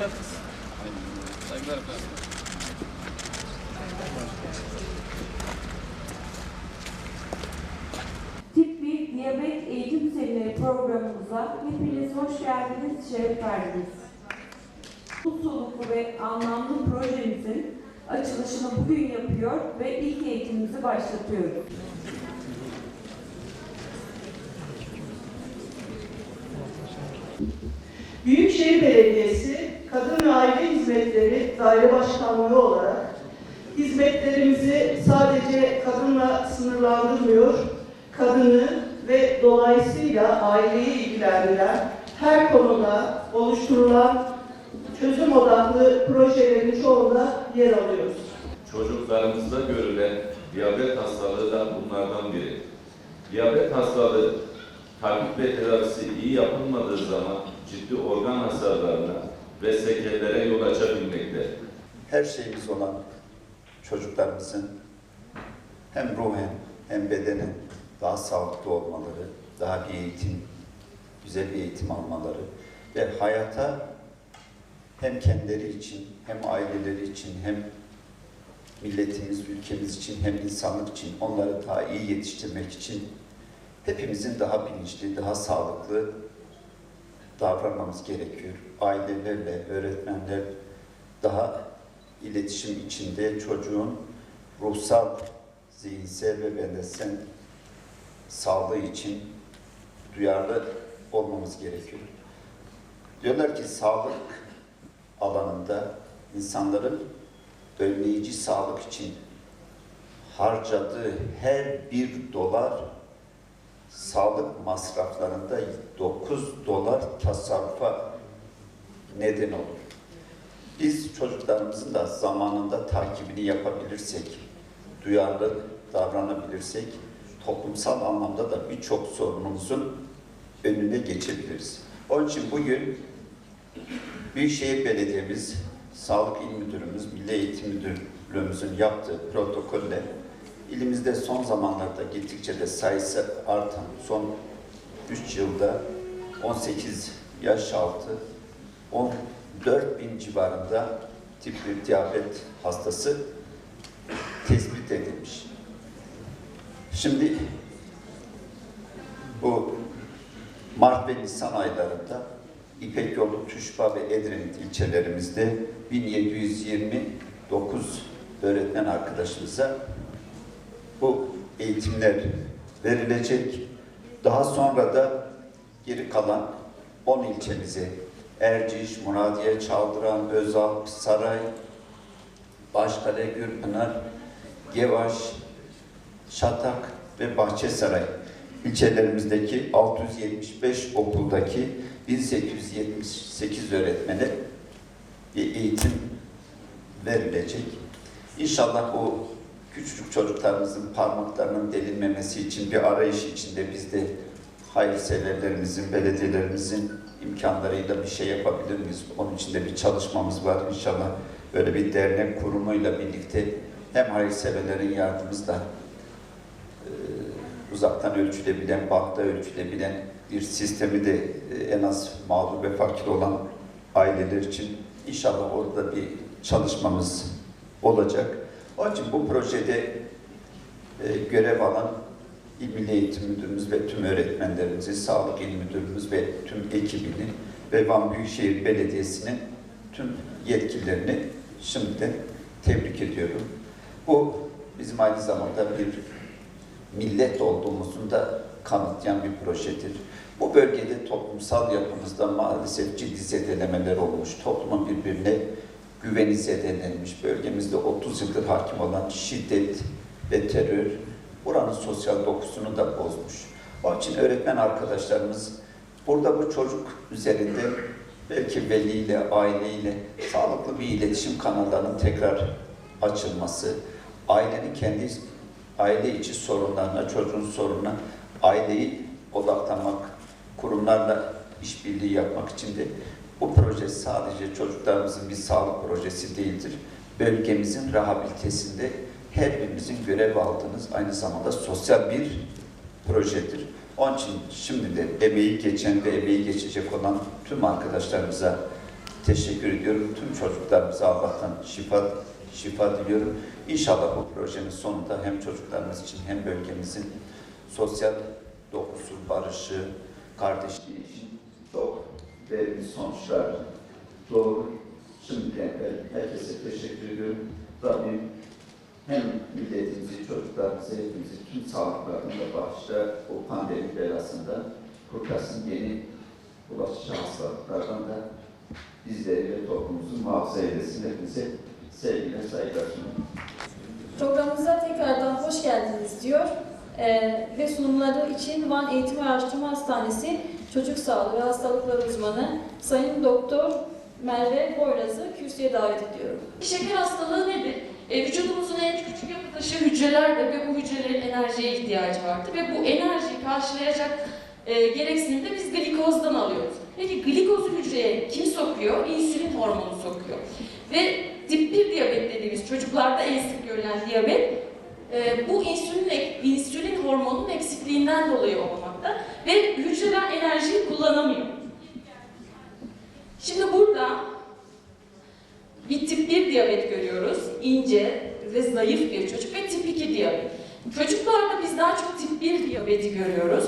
Saygılar efendim. Tip 1 Diyabet Eğitim Semineri programımıza hepiniz hoş geldiniz, şeref verdiniz. Bu ve anlamlı projemizin açılışını bugün yapıyor ve ilk eğitimimizi başlatıyoruz. Büyükşehir Belediyesi Kadın ve Aile Hizmetleri Daire Başkanlığı olarak hizmetlerimizi sadece kadınla sınırlandırmıyor, kadını ve dolayısıyla aileyi ilgilendiren her konuda oluşturulan çözüm odaklı projelerin çoğunda yer alıyoruz. Çocuklarımızda görülen diyabet hastalığı da bunlardan biri. Diyabet hastalığı takip ve tedavisi iyi yapılmadığı zaman ciddi organ hasarlarına ve sekellere yol açabilmekte. her şeyimiz olan çocuklarımızın hem ruhen hem bedenen daha sağlıklı olmaları, daha bir eğitim, güzel bir eğitim almaları ve hayata hem kendileri için hem aileleri için hem milletimiz, ülkemiz için hem insanlık için onları daha iyi yetiştirmek için hepimizin daha bilinçli, daha sağlıklı davranmamız gerekiyor. Ailelerle, öğretmenler daha iletişim içinde çocuğun ruhsal, zihinsel ve bedensel sağlığı için duyarlı olmamız gerekiyor. Diyorlar ki sağlık alanında insanların önleyici sağlık için harcadığı her bir dolar sağlık masraflarında 9 dolar tasarrufa neden olur. Biz çocuklarımızın da zamanında takibini yapabilirsek, duyarlı davranabilirsek, toplumsal anlamda da birçok sorunumuzun önüne geçebiliriz. Onun için bugün Büyükşehir Belediye'miz, Sağlık İl Müdürümüz, Milli Eğitim Müdürlüğümüzün yaptığı protokolle ilimizde son zamanlarda gittikçe de sayısı artan, son 3 yılda 18 yaş altı 14 bin civarında tip 1 diyabet hastası tespit edilmiş. Şimdi bu Mart ve Nisan aylarında İpek Yolu, Tuşba ve Edremit ilçelerimizde 1729 öğretmen arkadaşımıza bu eğitimler verilecek. Daha sonra da geri kalan 10 ilçemize Erciş, Muradiye, Çaldıran, Özalp, Saray, Başkale, Gürpınar, Gevaş, Şatak ve Bahçesaray ilçelerimizdeki 675 okuldaki 1878 öğretmene bir eğitim verilecek. İnşallah o küçücük çocuklarımızın parmaklarının delinmemesi için bir arayış içinde biz de hayırseverlerimizin, belediyelerimizin imkanlarıyla bir şey yapabilir miyiz? Onun için de bir çalışmamız var inşallah. Böyle bir dernek kurumuyla birlikte hem hayırseverlerin yardımıyla e, uzaktan ölçülebilen, bakta ölçülebilen bir sistemi de e, en az mağdur ve fakir olan aileler için inşallah orada bir çalışmamız olacak. Onun için bu projede e, görev alan İl Milli Eğitim Müdürümüz ve tüm öğretmenlerimizi, Sağlık İl Müdürümüz ve tüm ekibini ve Van Büyükşehir Belediyesi'nin tüm yetkililerini şimdiden tebrik ediyorum. Bu bizim aynı zamanda bir millet olduğumuzun da kanıtlayan bir projedir. Bu bölgede toplumsal yapımızda maalesef ciddi zedelemeler olmuş. Toplumun birbirine güveni zedelenmiş. Bölgemizde 30 yıldır hakim olan şiddet ve terör buranın sosyal dokusunu da bozmuş. Onun için öğretmen arkadaşlarımız burada bu çocuk üzerinde belki veliyle, aileyle sağlıklı bir iletişim kanallarının tekrar açılması, ailenin kendi aile içi sorunlarına, çocuğun sorununa aileyi odaklanmak, kurumlarla işbirliği yapmak için de bu proje sadece çocuklarımızın bir sağlık projesi değildir. Bölgemizin rehabilitesinde her birimizin görev aldığınız aynı zamanda sosyal bir projedir. Onun için şimdi de emeği geçen ve emeği geçecek olan tüm arkadaşlarımıza teşekkür ediyorum. Tüm çocuklarımıza Allah'tan şifa şifa diliyorum. İnşallah bu projenin sonunda hem çocuklarımız için hem bölgemizin sosyal dokusu, barışı, kardeşliği için verimli sonuçlar doğru. Şimdiden herkese teşekkür ediyorum. Rabbim hem milletimizi, çocuklarımızı, hepimizi tüm sağlıklarını da bağışla bu pandemi belasında kurtarsın yeni bulaşıcı hastalıklardan da bizleri ve toplumumuzu muhafaza eylesin. Hepinize sevgiler, saygılar sunuyorum. Programımıza tekrardan hoş geldiniz diyor. Ee, ve sunumları için Van Eğitim ve Araştırma Hastanesi Çocuk Sağlığı ve Hastalıkları Uzmanı Sayın Doktor Merve Boyraz'ı kürsüye davet ediyorum. Şeker hastalığı nedir? E, vücudumuzun en küçük yapı taşı hücrelerdir ve bu hücrelerin enerjiye ihtiyacı vardır ve bu enerjiyi karşılayacak e, gereksinimi de biz glikozdan alıyoruz. Peki glikozu hücreye kim sokuyor? İnsülin hormonu sokuyor. Ve tip 1 diyabet dediğimiz çocuklarda en sık görülen diyabet e, bu insülin, insülin hormonunun eksikliğinden dolayı olmakta ve hücreler enerjiyi kullanamıyor. Şimdi burada bir tip 1 diyabet görüyoruz. İnce ve zayıf bir çocuk ve tip 2 diyabet. Çocuklarda biz daha çok tip 1 diyabeti görüyoruz.